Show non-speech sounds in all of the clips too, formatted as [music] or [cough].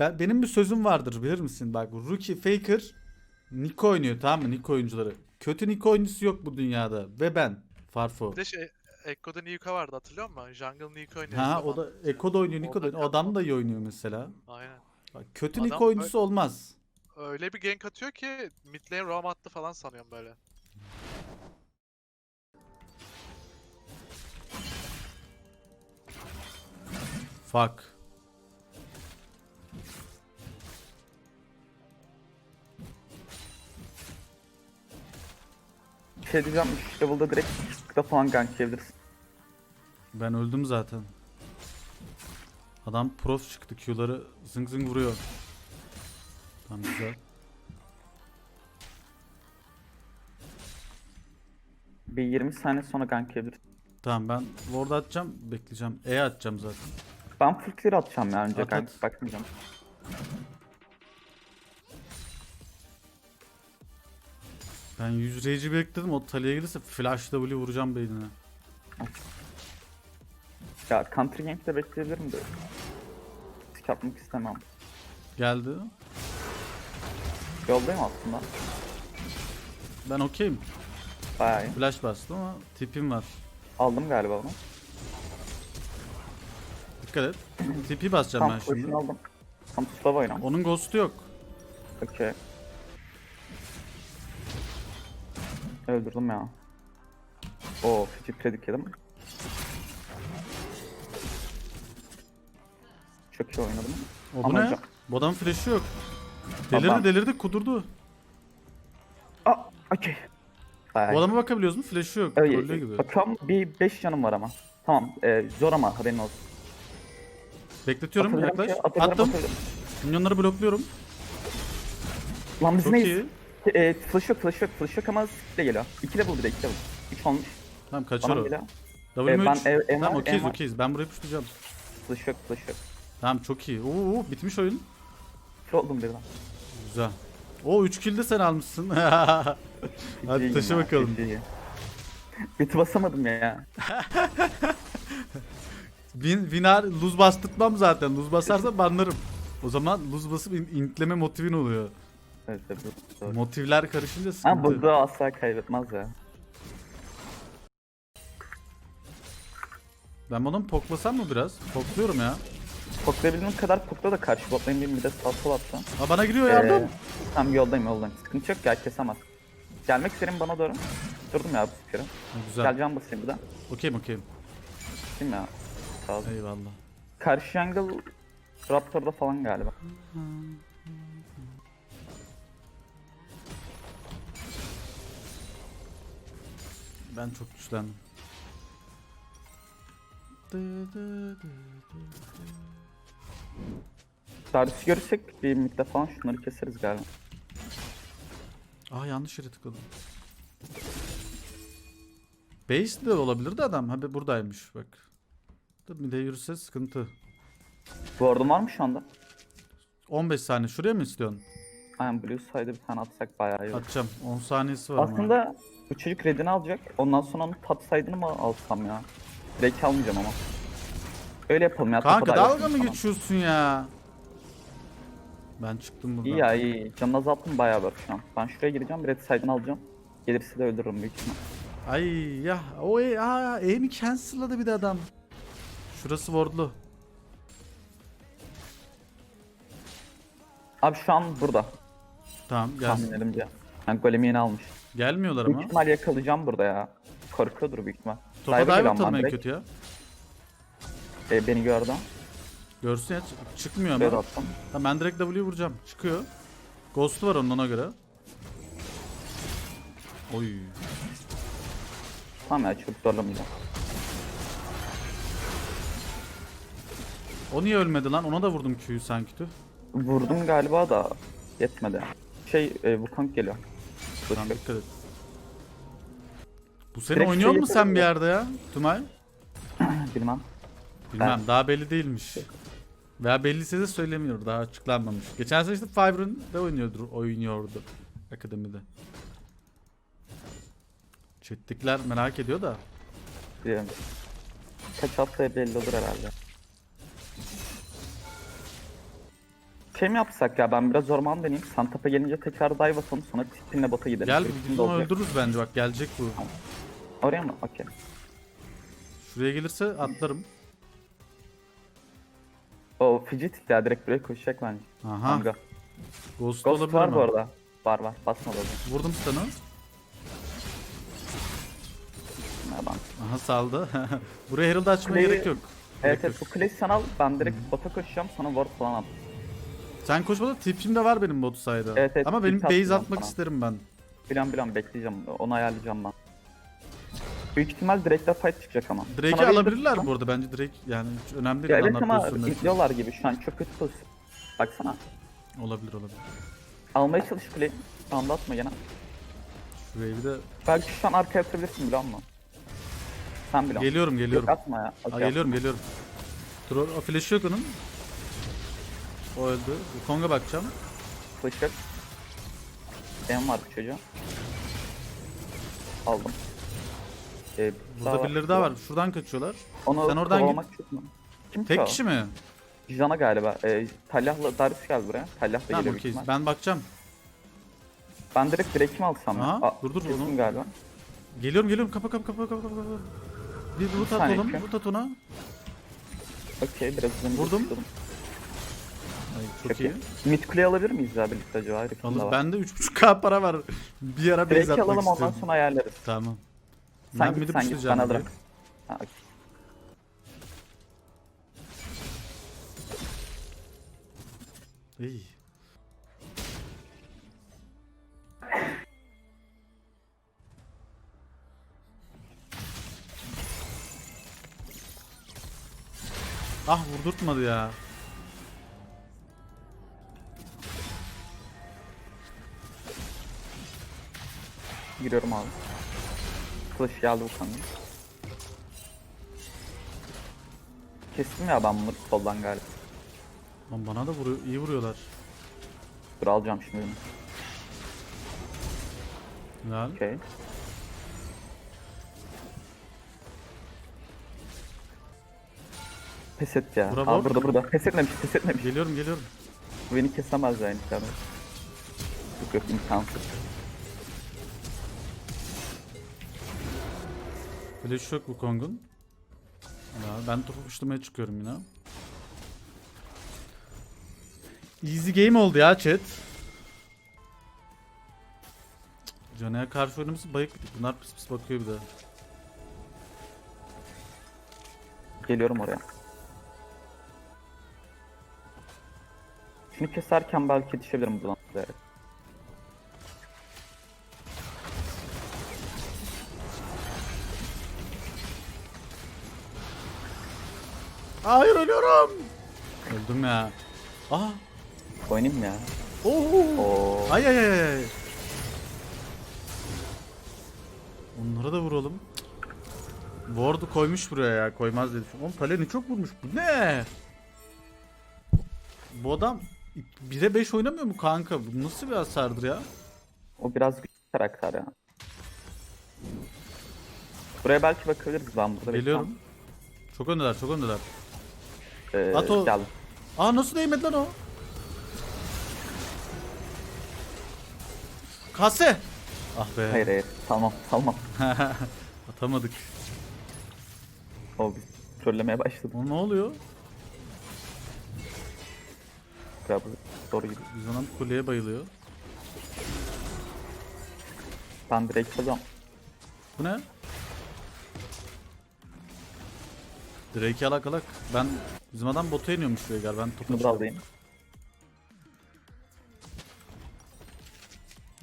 Ben, benim bir sözüm vardır bilir misin? Bak Rookie Faker Nick oynuyor tamam mı? Nick oyuncuları. Kötü Nick oyuncusu yok bu dünyada. Ve ben. Farfo. Bir de şey Ekko'da Niko vardı hatırlıyor musun? Jungle Niko oynuyor. Ha o da da oynuyor, Niko da oynuyor. Adam da iyi oynuyor mesela. Aynen. Bak, kötü Adam Nick oyuncusu olmaz. Öyle bir gank atıyor ki mid lane roam attı falan sanıyorum böyle. Fuck. Şey diyeceğim 3 level'da direkt sıkta falan gank yiyebilirsin. Ben öldüm zaten. Adam prof çıktı. Q'ları zıng zıng vuruyor. Tamam güzel. Bir 20 saniye sonra gank yiyebilirsin. Tamam ben ward atacağım. Bekleyeceğim. E atacağım zaten. Ben full clear atacağım ya önce At, gank at. bakmayacağım. Ben 100 rage'i bekledim. O Tali'ye gelirse flash W vuracağım beynine. Ya country gank'te bekleyebilirim de. Risk yapmak istemem. Geldi. Yoldayım aslında. Ben okeyim. Bayağı iyi. Flash bastım ama tipim var. Aldım galiba onu. Dikkat et. Tipi basacağım Tam ben şimdi. aldım. Tam slow oynam. Onun ghost'u yok. Okey. Öldürdüm ya. Oo, fiji predik yedim. Çok iyi oynadım. O bu Ama ne? hocam- Bu adamın flash'ı yok. Delirdi Adam- delirdi kudurdu. Aa, okey. Bayağı Bu adama bakabiliyoruz mu? Flash'ı yok. Evet, Trollüyor gibi. Bakalım bir 5 canım var ama. Tamam, e, zor ama haberin olsun. Bekletiyorum Atabilirim yaklaş. ki, atabilirim, Attım. atabilirim. Minyonları blokluyorum. Lan biz Çok neyiz? iyi. E, flash yok, flash yok, flash yok ama skill geliyor. 2 level bir de 2 level. 3 olmuş. Tamam kaçar o. geliyor. W Ee, mu ben üç? ev- ev Tamam var, okeyiz ev var. okeyiz. Ben burayı puşlayacağım. Flash yok, flash yok. Tamam çok iyi. Oo bitmiş oyun. Kör oldum birden. Güzel. O 3 kill de sen almışsın. [laughs] Hadi taşı ya, bakalım. GG. Biti basamadım ya. Win, winar lose bastırtmam zaten. Lose basarsa banlarım. O zaman lose basıp in- intleme motivin oluyor. Evet, evet, doğru. Motivler karışınca Ha sıkıntı. burada asla kaybetmez ya. Ben bunu poklasam mı biraz? Pokluyorum ya. Poklayabildiğim kadar pokla da karşı botlayayım bir bir de sağ sol atsam. Aa, bana giriyor yardım. Ee, tamam yoldayım yoldayım. Sıkıntı yok ya kesemez. Gelmek üzereyim bana doğru. Durdum ya bu kere. Ha, Güzel. Geleceğim basayım bir de. Okeyim okeyim. Değil mi ya? Sağ ol. Eyvallah. Karşı jungle Raptor'da falan galiba. Ben çok güçlendim. Darius'u görürsek bir midde falan şunları keseriz galiba. Aa yanlış yere tıkladım. Base de olabilir de adam. Ha buradaymış bak. Bir de yürüse sıkıntı. Arada var mı şu anda? 15 saniye şuraya mı istiyorsun? Aynen Blue Side'e bir tane atsak bayağı iyi olur. Atacağım. 10 saniyesi var ama. Aslında bu çocuk redini alacak. Ondan sonra onun top side'ını mı alsam ya? Direkt almayacağım ama. Öyle yapalım ya. Kanka dalga mı falan. geçiyorsun ya? Ben çıktım buradan. İyi ya iyi. Canını azalttım bayağı bak şu an. Ben şuraya gireceğim. Red side'ını alacağım. Gelirse de öldürürüm büyük ihtimal. Ay ya o e, aa, aim'i cancel'ladı bir de adam. Şurası wardlu. Abi şu an burada. Tamam gelsin. Yani golemi yeni almış. Gelmiyorlar Büyük ama. ihtimal yakalayacağım burada ya. Korkuyordur büyük ihtimal. Topa dive geliyorum atalım ben en direkt. kötü ya. Ee, beni gördü. Görsün ya çık- çıkmıyor ama. attım. Tamam ben direkt W vuracağım. Çıkıyor. Ghost'u var onun ona göre. Oy. Tamam ya çok zorlamayacağım. O niye ölmedi lan? Ona da vurdum Q'yu sanki tüh. Vurdum galiba da yetmedi. Şey e, Wukong geliyor. Tamam dikkat et. Bu sene Direkt oynuyor şey mu sen bir ya. yerde ya? Tümay? [clears throat] Bilmem. Bilmem daha belli değilmiş. Veya belliyse de söylemiyor daha açıklanmamış. Geçen sene işte Fiverr'ın da oynuyordu, oynuyordu akademide. Chat'tekiler merak ediyor da. Biliyorum. Kaç haftaya belli olur herhalde. Şey mi yapsak ya ben biraz orman deneyeyim. Sen tapa gelince tekrar dive atalım sonra tipinle bota gidelim. Gel biz onu olacak. öldürürüz bence bak gelecek bu. Oraya mı? Okey. Şuraya gelirse atlarım. O fidget ya direkt buraya koşacak bence. Aha. Kanka. Ghost, Ghost olabilir var ama. bu arada. Var var. Basma da. Vurdum stun'ı. Ben. Aha saldı. [laughs] Buraya Herald açmaya Kuleyi- gerek yok. Evet Gerek evet bu Clash sen al. Ben direkt bota koşacağım sonra ward falan at. Sen koşmada tipim de var benim bot sayda. Evet, evet, Ama benim tip base atacağım atmak sana. isterim ben. Bilen bilen bekleyeceğim. Onu ayarlayacağım ben. Büyük ihtimal Drake'le fight çıkacak ama. Drake'i Sana bir- alabilirler bu arada bence Drake yani hiç önemli Ya değil evet adamlar ama bekliyorlar gibi şu an çok kötü pozisyon. Baksana. Olabilir olabilir. Almaya çalış play. Anda atma gene. Şuraya bir de Belki şu an arkaya atabilirsin biliyor musun? Sen musun? geliyorum geliyorum. Yok atma ya. Aa, Okey, geliyorum geliyorum. Dur o, o flash yok onun. O öldü. Kong'a bakacağım. Yok. Benim var bu çocuğa. Aldım. Ee, Burada birileri daha var. Şuradan kaçıyorlar. Onu Sen oradan kovalamak çok mu? Kim Tek kişi mi? Jana galiba. Ee, Talyah'la Darius geldi buraya. Talyah da Tamam geliyor. okey. büyük ihtimal. Ben bakacağım. Ben direkt Drake'i mi alsam ya? Aha, dur, dur, kesin onu- galiba. Geliyorum geliyorum. Kapa kapa kapa kapa kapa. Bir root saniye atalım. yapıyorum. Root at ona. Okey biraz hızlı Vurdum. Ay, çok Çok iyi. Mid kule alabilir miyiz ya birlikte acaba? Alır. Bende 3.5k para var. [laughs] bir ara base Drake'i atmak alalım ondan istiyorum. sonra ayarlarız. Tamam. Sen ben git midi sen git ben pushlayacağım. alırım. direkt. Ha, okey. İyi. Ah vurdurtmadı ya. Giriyorum abi. Flash geldi bu kanka. Kestim ya ben bunları soldan galiba. Lan bana da vuruyor, iyi vuruyorlar. Dur alacağım şimdi. Güzel. Okey. Pes et ya. Bura Aa, burada burada. Pes etmemiş, pes etmemiş. Geliyorum geliyorum. Beni kesemez yani. Yok yok imkansız. Flash yok bu Kong'un. Ben topu puşlamaya çıkıyorum yine. Easy game oldu ya chat. Caner'e karşı oynaması bayık. Bunlar pis pis bakıyor bir de. Geliyorum oraya. Şunu keserken belki yetişebilirim buradan. Evet. Hayır ölüyorum. Öldüm ya. Ah. Oynayayım mı ya. Oo. Oo. Ay ay ay ay. Onlara da vuralım. Ward'u koymuş buraya ya. Koymaz dedim. Oğlum Taleni çok vurmuş. Bu ne? Bu adam 1'e 5 oynamıyor mu kanka? Bu nasıl bir hasardır ya? O biraz güçlü karakter ya. Buraya belki bakabiliriz ben burada. Geliyorum. Çok öndeler, çok öndeler. Ee, At o- Geldim. Aa nasıl değmedi lan o? Kase. Ah be. Hayır hayır. Tamam tamam. [laughs] Atamadık. O biz trollemeye başladı. O ne oluyor? Galiba doğru gidiyor. Biz adam kuleye bayılıyor. Ben direkt çalacağım. Bu ne? Drake'i alak alak. Ben bizim adam bota iniyormuş şuraya galiba. Ben topu alayım.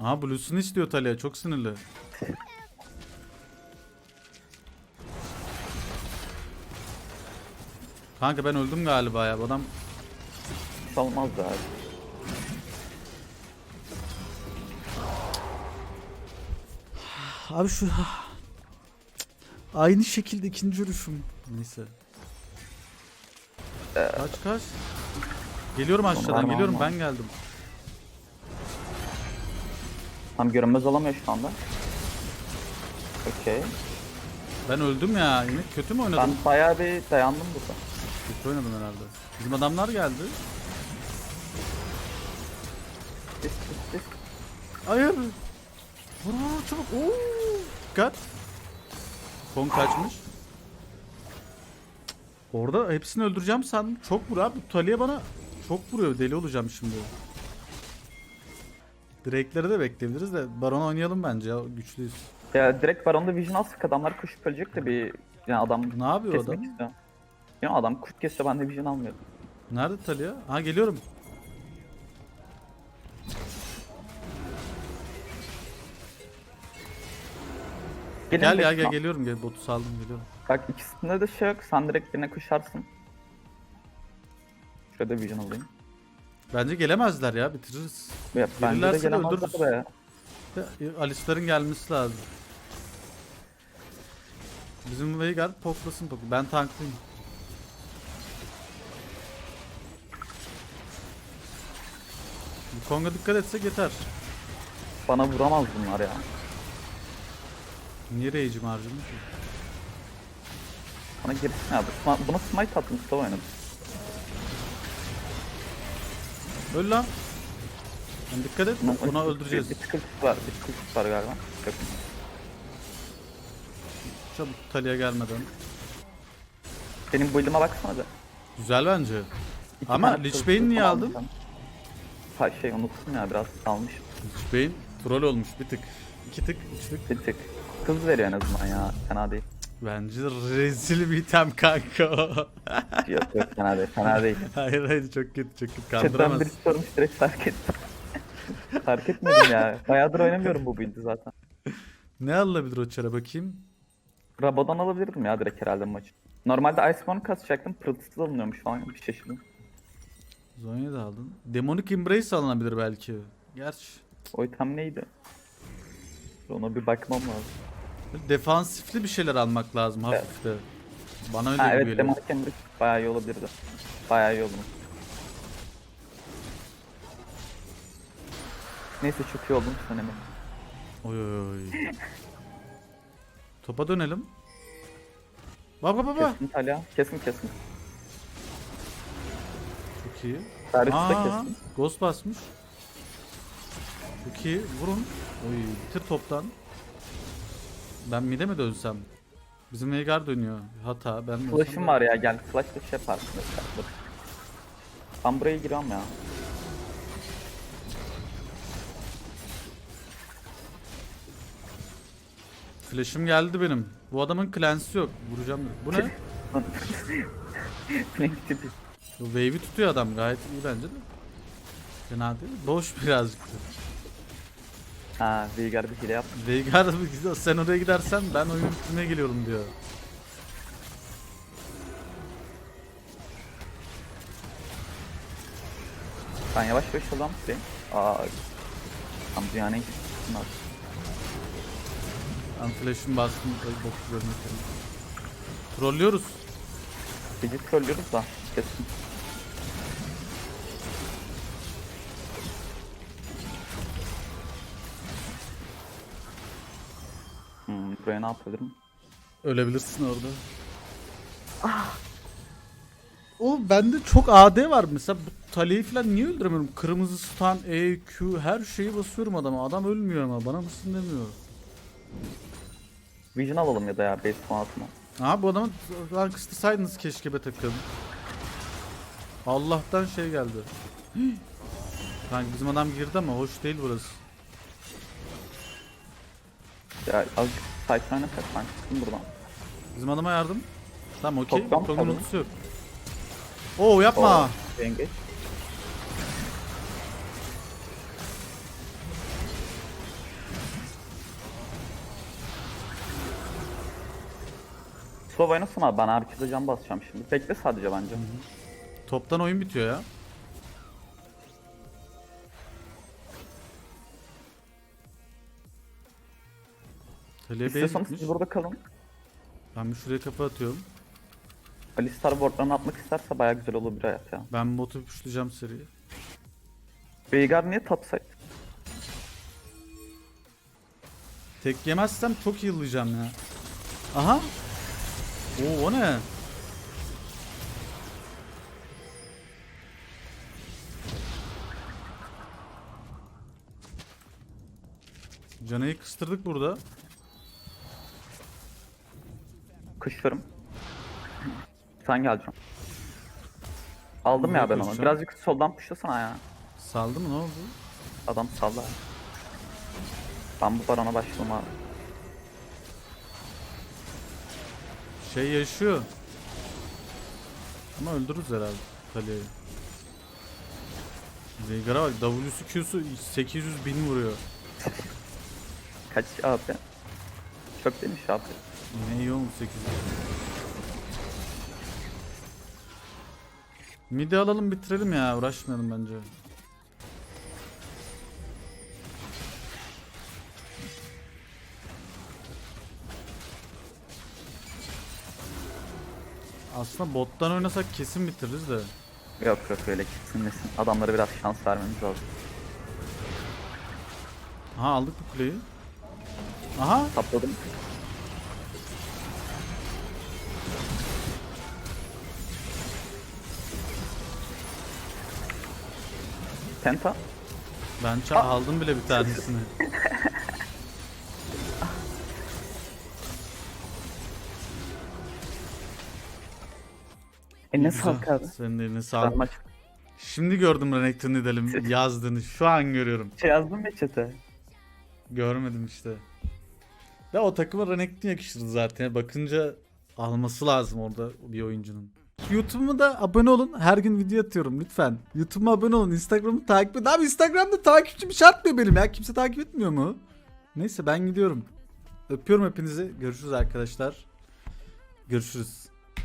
Aha Blue'sunu istiyor Talia. Çok sinirli. [laughs] Kanka ben öldüm galiba ya. Bu adam Hiç olmaz da abi. Abi şu aynı şekilde ikinci ölüşüm. Neyse. Ee, kaç kaç. Geliyorum aşağıdan geliyorum ben geldim. Tam görünmez olamıyor şu anda. Okey. Ben öldüm ya. Yine kötü mü oynadım? Ben bayağı bir dayandım burada. Kötü oynadım herhalde. Bizim adamlar geldi. Sis. Hayır. Vur vur çabuk. Oo. Dikkat. Kon kaçmış. Orada hepsini öldüreceğim sandım. Çok vur abi. Bu Talia bana çok vuruyor. Deli olacağım şimdi. Drake'leri de bekleyebiliriz de Baron oynayalım bence ya. Güçlüyüz. Ya direkt Baron'da Vision alsak adamlar koşup ölecek de bir yani adam Ne yapıyor kesmek adam? istiyor. Ya adam kurt kesiyor ben de Vision almıyorum. Nerede Talia? Ha geliyorum. Gelin Gel ya gel geliyorum gel botu saldım geliyorum. Bak ikisinde de şey yok sen direkt birine koşarsın. Şurada Vision alayım. Bence gelemezler ya bitiririz. Ya, bence de Gelirlerse de gelemezler öldürürüz. Alistar'ın gelmesi lazım. Bizim Veigar poklasın pok. Ben tanklıyım. Bu Kong'a dikkat etsek yeter. Bana vuramaz bunlar ya. Niye rage'im harcadım ki? Bana girsin ya. Bu sma- Buna smite attım Mustafa oynadı. Öl lan. Lan dikkat et. Buna- Buna bir- öldüreceğiz. Bir sıkıntısı var. Bir sıkıntısı var galiba. Yok. Çabuk Talia gelmeden. Benim build'ime baksana da. Güzel bence. İki Ama Lich Bane niye aldın? Ha şey unuttum ya biraz salmış. Lich Bane troll olmuş bir tık. İki tık, üç tık. Bir tık. Kız veriyor en azından ya. Fena değil. Bence rezil bir item kanka o. Yok yok fena değil. Fena değil. hayır hayır çok kötü çok kötü Chatten kandıramaz. birisi sormuş direkt fark ettim. fark etmedim ya. Bayağıdır oynamıyorum bu build'i zaten. Ne alınabilir o çara bakayım. Rabo'dan alabilirdim ya direkt herhalde maçı. Normalde Iceborne kasacaktım. Pırıltısı alınıyormuş falan. Bir şaşırdım. Zonya da aldın. Demonic Embrace alınabilir belki. Gerçi. O item neydi? Ona bir bakmam lazım. Defansifli bir şeyler almak lazım Evet. hafif de. Bana öyle Ha evet geliyor. Demonic Embrace bayağı iyi olabilirdi. Bayağı iyi oldu. Neyse çok iyi oldum önemli. Oy oy oy. Topa dönelim. Baba baba. Kesin Talya. Kesin kesin. Çok iyi. Da Aa, kesin. Ghost basmış. Çok iyi. Vurun. Oy bitir toptan. Ben mide mi dönsem? Bizim Veigar dönüyor. Hata. Ben dönsem Flash'ım var ya gel. Flash'la şey yaparsın. Dur. Ben buraya giriyorum ya. Flash'ım geldi benim. Bu adamın cleanse'i yok. Vuracağım. Bu ne? [laughs] Bu wave'i tutuyor adam. Gayet iyi bence de. Fena değil. Boş birazcık. da. Ha Veigar bir hile yaptı. Veigar sen oraya gidersen ben oyun bitirmeye geliyorum diyor. Ben yavaş yavaş yoldan tutayım. Aa. Tam dünyanın var. Ben flash'ımı bastım. Ay, Bok görmek. Trollüyoruz. Gece trollüyoruz da. Kesin. Ne yapabilirim? Ölebilirsin orada. O bende çok AD var mesela bu Tali'yi falan niye öldüremiyorum? Kırmızı stun, E, Q her şeyi basıyorum adama. Adam ölmüyor ama bana mısın demiyor. Vision alalım ya da ya base formatına. Ha bu adamı rank kısıtsaydınız keşke be takım. Allah'tan şey geldi. [gasps] Kanka bizim adam girdi ama hoş değil burası. Ya azıcık oynasak ben çıktım buradan. Bizim adama yardım. Tamam okey. Toplam tabii. ultisi yok. Oo yapma. Oo, Engage. Slow oynasın abi ben herkese can basacağım şimdi. Bekle sadece bence. Toptan oyun bitiyor ya. Tele base İstiyorsanız gitmiş. siz burada kalın. Ben bir şuraya kapı atıyorum. Alistar wardlarını atmak isterse baya güzel olur bir hayat ya. Ben botu puşlayacağım seriyi. Veigar niye topside? Tek yemezsem çok yıllayacağım ya. Aha. Oo o ne? Canayı kıstırdık burada. Kışlarım. Sen geleceğim. Aldım Buraya ya ben onu. koşacağım. Birazcık soldan puşlasana ya. Saldı mı ne oldu? Adam salla. Ben bu barona başladım abi. Şey yaşıyor. Ama öldürürüz herhalde Kaleyi. Veigar'a bak W'su Q'su 800 bin vuruyor. Kaç abi? Çok demiş abi. Yine iyi olmuş 800 Midi alalım bitirelim ya uğraşmayalım bence. Aslında bottan oynasak kesin bitiririz de. Yok yok öyle kesinlesin. Adamlara biraz şans vermemiz lazım. Aha aldık bu kuleyi. Aha Tapladım. Penta. ben ça- aldım bile bir tanesini. [laughs] Eline Güzel. sağlık abi. Senin eline sağlık. maç Şimdi gördüm Renekton edelim yazdığını. Şu an görüyorum. şey yazdım ya chat'e. Görmedim işte. Ya o takıma Renekton yakışırdı zaten. Bakınca alması lazım orada bir oyuncunun. YouTube'uma da abone olun. Her gün video atıyorum lütfen. YouTube'uma abone olun. Instagram'ı takip edin. Abi Instagram'da takipçim şart mı benim ya? Kimse takip etmiyor mu? Neyse ben gidiyorum. Öpüyorum hepinizi. Görüşürüz arkadaşlar. Görüşürüz.